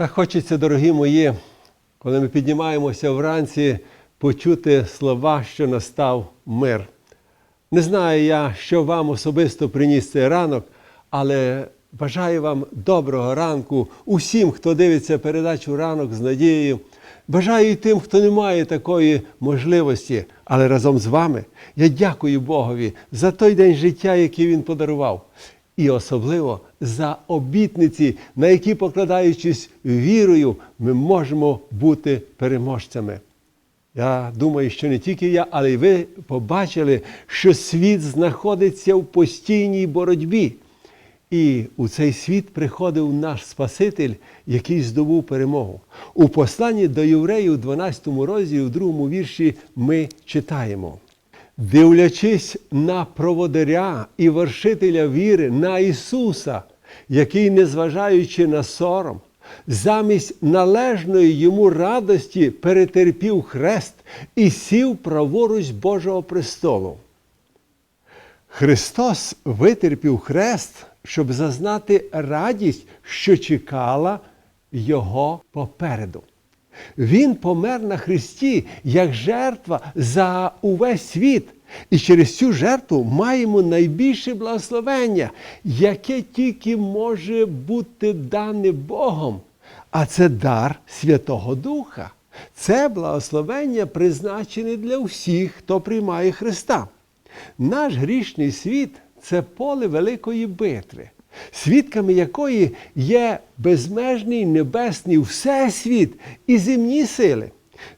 Так хочеться, дорогі мої, коли ми піднімаємося вранці, почути слова, що настав мир. Не знаю я, що вам особисто приніс цей ранок, але бажаю вам доброго ранку усім, хто дивиться передачу ранок з надією. Бажаю і тим, хто не має такої можливості, але разом з вами я дякую Богові за той день життя, який Він подарував. І особливо за обітниці, на які, покладаючись вірою, ми можемо бути переможцями. Я думаю, що не тільки я, але й ви побачили, що світ знаходиться в постійній боротьбі. І у цей світ приходив наш Спаситель, який здобув перемогу. У посланні до євреїв, 12 розділі, в другому вірші, ми читаємо. Дивлячись на проводаря і вершителя віри, на Ісуса, який, незважаючи на сором, замість належної йому радості перетерпів хрест і сів праворуч Божого престолу. Христос витерпів хрест, щоб зазнати радість, що чекала Його попереду. Він помер на Христі як жертва за увесь світ. І через цю жертву маємо найбільше благословення, яке тільки може бути дане Богом. А це дар Святого Духа. Це благословення призначене для всіх, хто приймає Христа. Наш грішний світ це поле великої битви, свідками якої є безмежний небесний всесвіт і земні сили.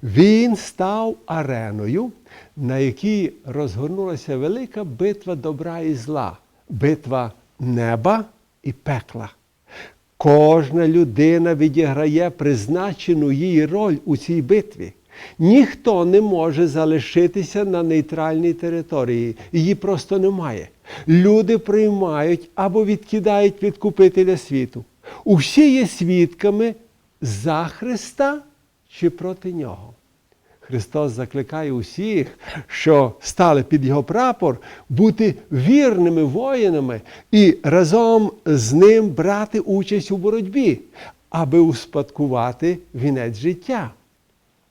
Він став ареною, на якій розгорнулася велика битва добра і зла, битва неба і пекла. Кожна людина відіграє призначену їй роль у цій битві. Ніхто не може залишитися на нейтральній території, її просто немає. Люди приймають або відкидають відкупителя світу. Усі є свідками за Христа чи проти нього. Христос закликає усіх, що стали під його прапор, бути вірними воїнами і разом з ним брати участь у боротьбі, аби успадкувати вінець життя.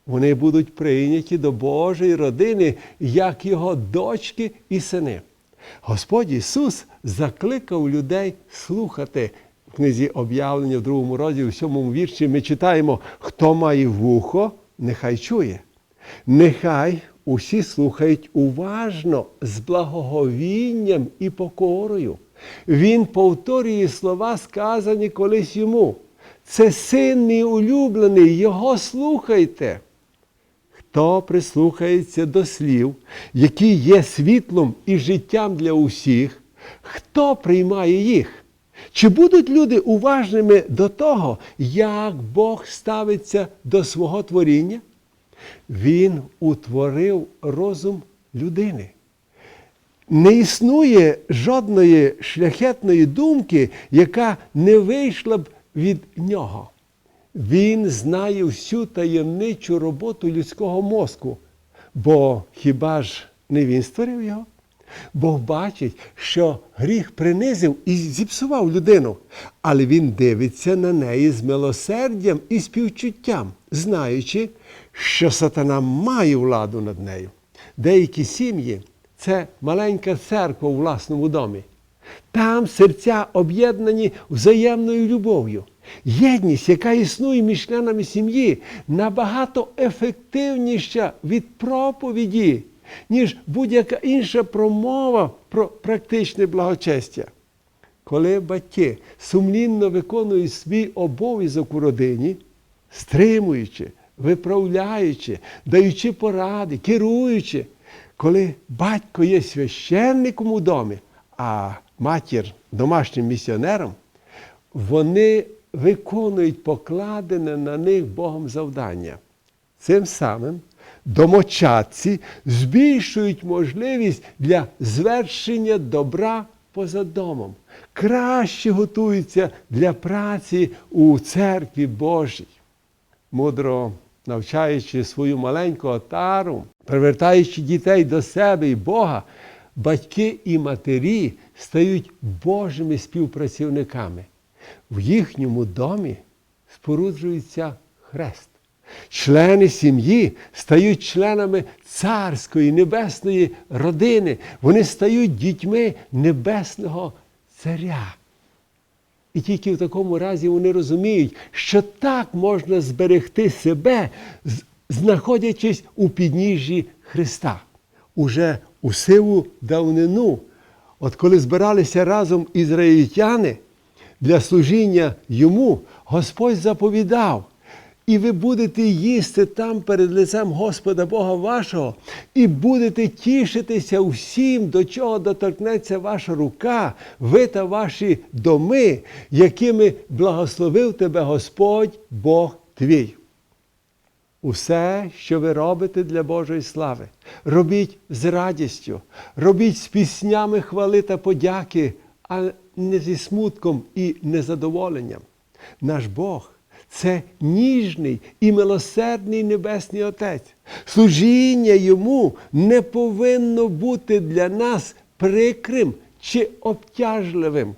Вони будуть прийняті до Божої родини, як його дочки і сини. Господь Ісус закликав людей слухати. В книзі об'явлення в другому розділі, в сьомому вірші, ми читаємо, хто має вухо, нехай чує. Нехай усі слухають уважно, з благоговінням і покорою. Він повторює слова, сказані колись йому. Це син мій улюблений, його слухайте. Хто прислухається до слів, які є світлом і життям для усіх, хто приймає їх? Чи будуть люди уважними до того, як Бог ставиться до свого творіння? Він утворив розум людини. Не існує жодної шляхетної думки, яка не вийшла б від нього. Він знає всю таємничу роботу людського мозку, бо хіба ж не він створив його? Бог бачить, що гріх принизив і зіпсував людину, але він дивиться на неї з милосердям і співчуттям, знаючи, що сатана має владу над нею. Деякі сім'ї це маленька церква у власному домі. Там серця об'єднані взаємною любов'ю. Єдність, яка існує між членами сім'ї, набагато ефективніша від проповіді, ніж будь-яка інша промова про практичне благочестя. Коли батьки сумлінно виконують свій обов'язок у родині, стримуючи, виправляючи, даючи поради, керуючи, коли батько є священником у домі, а матір домашнім місіонером, вони виконують покладене на них Богом завдання. Цим самим домочадці збільшують можливість для звершення добра поза домом, краще готуються для праці у церкві Божій. Мудро навчаючи свою маленьку отару, привертаючи дітей до себе і Бога, батьки і матері стають Божими співпрацівниками. В їхньому домі споруджується хрест. Члени сім'ї стають членами царської небесної родини. Вони стають дітьми небесного царя. І тільки в такому разі вони розуміють, що так можна зберегти себе, знаходячись у підніжжі Христа. Уже у сиву давнину, от коли збиралися разом ізраїльтяни для служіння йому, Господь заповідав. І ви будете їсти там перед лицем Господа Бога вашого, і будете тішитися усім, до чого доторкнеться ваша рука, ви та ваші доми, якими благословив тебе Господь Бог твій. Усе, що ви робите для Божої слави, робіть з радістю, робіть з піснями хвали та подяки, не зі смутком і незадоволенням. Наш Бог це ніжний і милосердний Небесний Отець. Служіння йому не повинно бути для нас прикрим чи обтяжливим.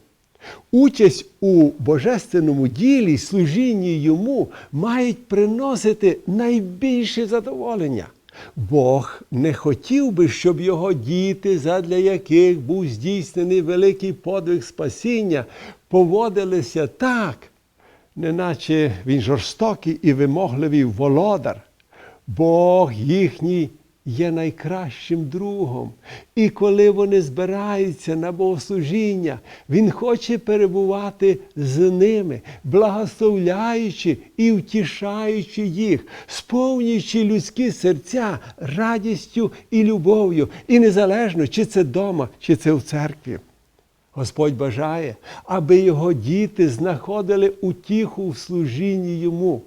Участь у божественному ділі, служінні йому мають приносити найбільше задоволення. Бог не хотів би, щоб його діти, задля яких був здійснений великий подвиг спасіння, поводилися так, неначе він жорстокий і вимогливий володар. Бог їхній є найкращим другом. І коли вони збираються на богослужіння, Він хоче перебувати з ними, благословляючи і втішаючи їх, сповнюючи людські серця радістю і любов'ю, і незалежно, чи це вдома, чи це в церкві. Господь бажає, аби його діти знаходили утіху в служінні йому,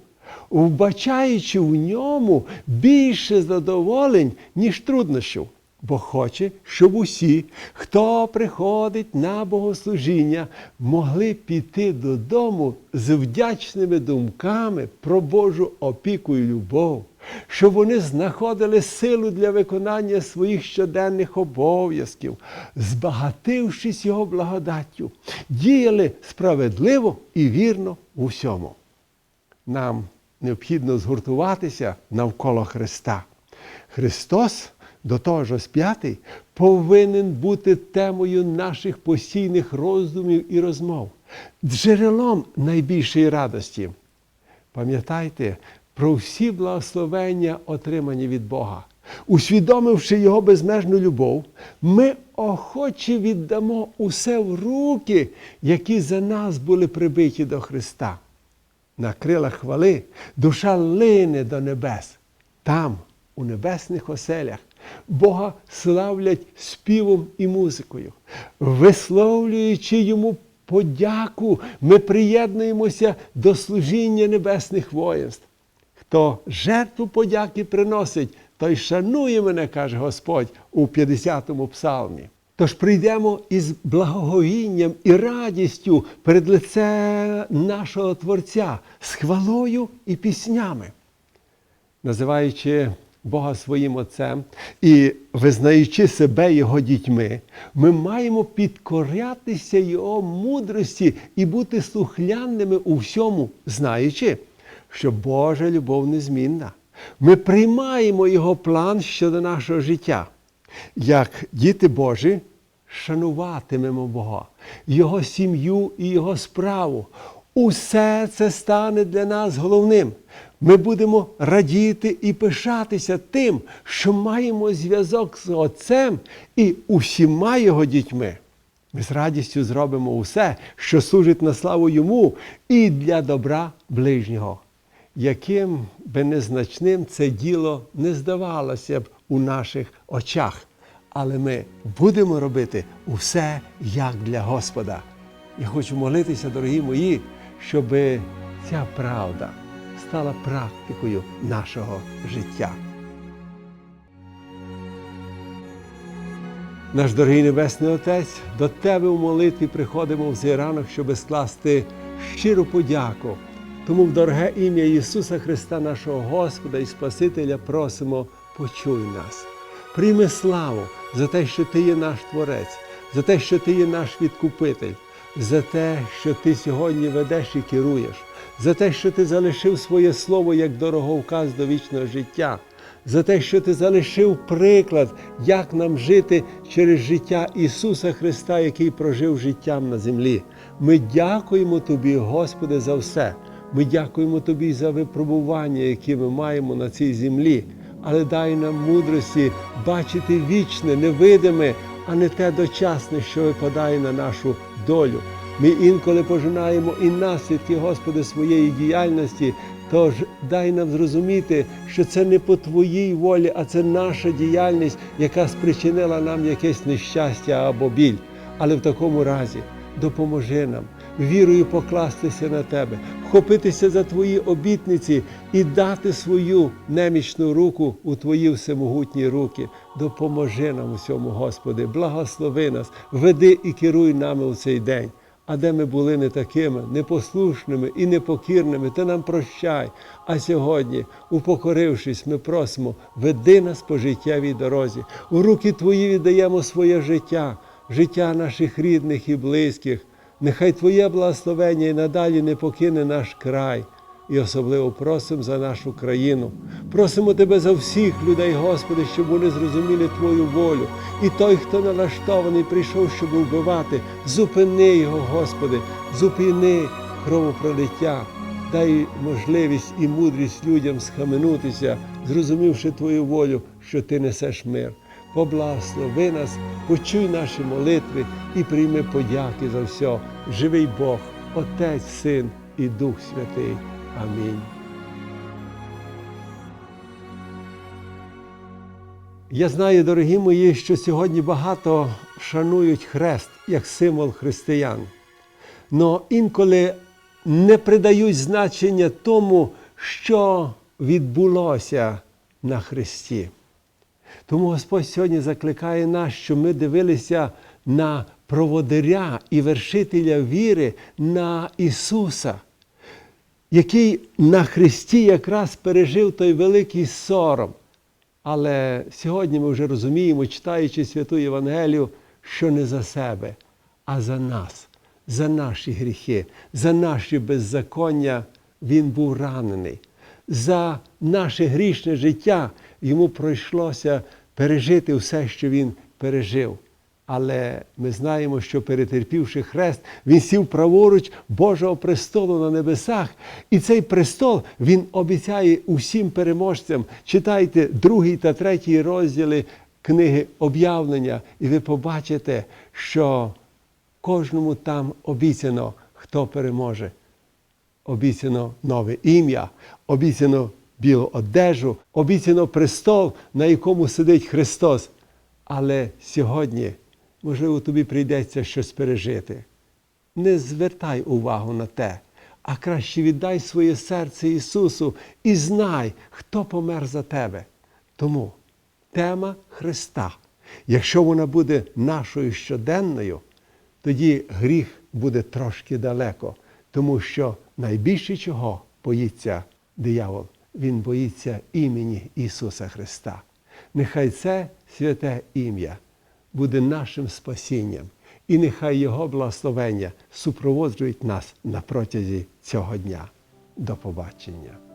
вбачаючи в ньому більше задоволень, ніж труднощів. Бо хоче, щоб усі, хто приходить на богослужіння, могли піти додому з вдячними думками про Божу опіку і любов, щоб вони знаходили силу для виконання своїх щоденних обов'язків, збагатившись його благодаттю, діяли справедливо і вірно у всьому. Нам необхідно згуртуватися навколо Христа. Христос, до того ж розп'ятий, повинен бути темою наших постійних роздумів і розмов, джерелом найбільшої радості. Пам'ятайте про всі благословення, отримані від Бога. Усвідомивши Його безмежну любов, ми охоче віддамо усе в руки, які за нас були прибиті до Христа. На крилах хвали душа лине до небес. Там, у небесних оселях, Бога славлять співом і музикою, висловлюючи йому подяку, ми приєднуємося до служіння небесних воїнств. Хто жертву подяки приносить, той шанує мене, каже Господь у 50-му псалмі. Тож прийдемо із благоговінням і радістю перед лице нашого Творця з хвалою і піснями, називаючи Бога своїм Отцем і визнаючи себе Його дітьми, ми маємо підкорятися Його мудрості і бути слухлянними у всьому, знаючи, що Божа любов незмінна. Ми приймаємо Його план щодо нашого життя. Як діти Божі, шануватимемо Бога, Його сім'ю і Його справу. Усе це стане для нас головним. Ми будемо радіти і пишатися тим, що маємо зв'язок з Отцем і усіма його дітьми. Ми з радістю зробимо усе, що служить на славу йому і для добра ближнього. Яким би незначним це діло не здавалося б у наших очах, але ми будемо робити усе як для Господа. Я хочу молитися, дорогі мої, щоб ця правда стала практикою нашого життя. Наш дорогий Небесний Отець, до Тебе в молитві приходимо в цей ранок, щоби скласти щиру подяку. Тому в дороге ім'я Ісуса Христа, нашого Господа і Спасителя, просимо, почуй нас. Прийми славу за те, що Ти є наш Творець, за те, що Ти є наш відкупитель, за те, що Ти сьогодні ведеш і керуєш, за те, що ти залишив своє слово як дороговказ до вічного життя, за те, що ти залишив приклад, як нам жити через життя Ісуса Христа, який прожив життям на землі. Ми дякуємо Тобі, Господи, за все. Ми дякуємо Тобі за випробування, які ми маємо на цій землі. Але дай нам мудрості бачити вічне, невидиме, а не те дочасне, що випадає на нашу долю. Ми інколи пожинаємо і наслідки, Господи, своєї діяльності. Тож дай нам зрозуміти, що це не по Твоїй волі, а це наша діяльність, яка спричинила нам якесь нещастя або біль. Але в такому разі допоможи нам вірою покластися на Тебе, вхопитися за Твої обітниці і дати свою немічну руку у Твої всемогутні руки. Допоможи нам у цьому, Господи, благослови нас, веди і керуй нами у цей день. А де ми були не такими, непослушними і непокірними, ти нам прощай. А сьогодні, упокорившись, ми просимо, веди нас по життєвій дорозі. У руки Твої віддаємо своє життя, життя наших рідних і близьких. Нехай Твоє благословення і надалі не покине наш край. І особливо просимо за нашу країну. Просимо Тебе за всіх людей, Господи, щоб вони зрозуміли Твою волю. І той, хто налаштований, прийшов, щоб вбивати, зупини його, Господи, зупини кровопролиття. Дай можливість і мудрість людям схаменутися, зрозумівши Твою волю, що Ти несеш мир. Поблагослови нас, почуй наші молитви і прийми подяки за все. Живий Бог, Отець, Син і Дух Святий. Амінь. Я знаю, дорогі мої, що сьогодні багато шанують хрест як символ християн. Но інколи не придають значення тому, що відбулося на Христі. Тому Господь сьогодні закликає нас, щоб ми дивилися на проводиря і вершителя віри на Ісуса, який на Христі якраз пережив той великий сором. Але сьогодні ми вже розуміємо, читаючи Святу Євангелію, що не за себе, а за нас, за наші гріхи, за наші беззаконня Він був ранений. За наше грішне життя йому пройшлося пережити все, що він пережив. Але ми знаємо, що перетерпівши хрест, він сів праворуч Божого престолу на небесах. І цей престол він обіцяє усім переможцям. Читайте другий та третій розділи книги об'явлення, і ви побачите, що кожному там обіцяно, хто переможе. Обіцяно нове ім'я, обіцяно білу одежу, обіцяно престол, на якому сидить Христос. Але сьогодні, можливо, тобі прийдеться щось пережити. Не звертай увагу на те, а краще віддай своє серце Ісусу і знай, хто помер за тебе. Тому тема Христа, якщо вона буде нашою щоденною, тоді гріх буде трошки далеко, тому що найбільше чого боїться диявол. Він боїться імені Ісуса Христа. Нехай це святе ім'я буде нашим спасінням, і нехай Його благословення супроводжують нас на протязі цього дня. До побачення.